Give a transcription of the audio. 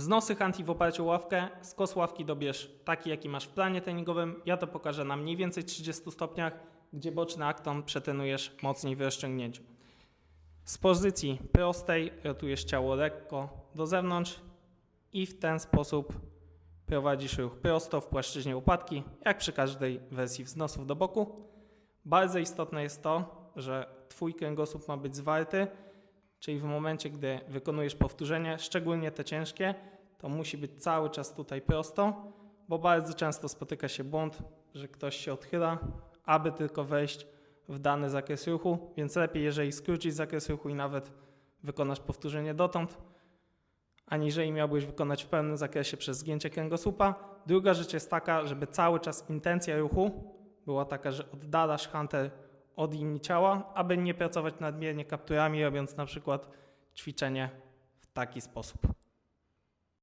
Wznosy hanti w oparciu o ławkę, skos ławki dobierz taki, jaki masz w planie treningowym. Ja to pokażę na mniej więcej 30 stopniach, gdzie boczny akton przetrenujesz mocniej w rozciągnięciu. Z pozycji prostej rotujesz ciało lekko do zewnątrz i w ten sposób prowadzisz ruch prosto w płaszczyźnie łopatki, jak przy każdej wersji wznosów do boku. Bardzo istotne jest to, że Twój kręgosłup ma być zwarty, czyli w momencie, gdy wykonujesz powtórzenie, szczególnie te ciężkie, to musi być cały czas tutaj prosto, bo bardzo często spotyka się błąd, że ktoś się odchyla, aby tylko wejść w dany zakres ruchu, więc lepiej, jeżeli skrócić zakres ruchu i nawet wykonasz powtórzenie dotąd, aniżeli miałbyś wykonać w pełnym zakresie przez zgięcie kręgosłupa. Druga rzecz jest taka, żeby cały czas intencja ruchu była taka, że oddalasz hunter od linii ciała, aby nie pracować nadmiernie kapturami, robiąc na przykład ćwiczenie w taki sposób.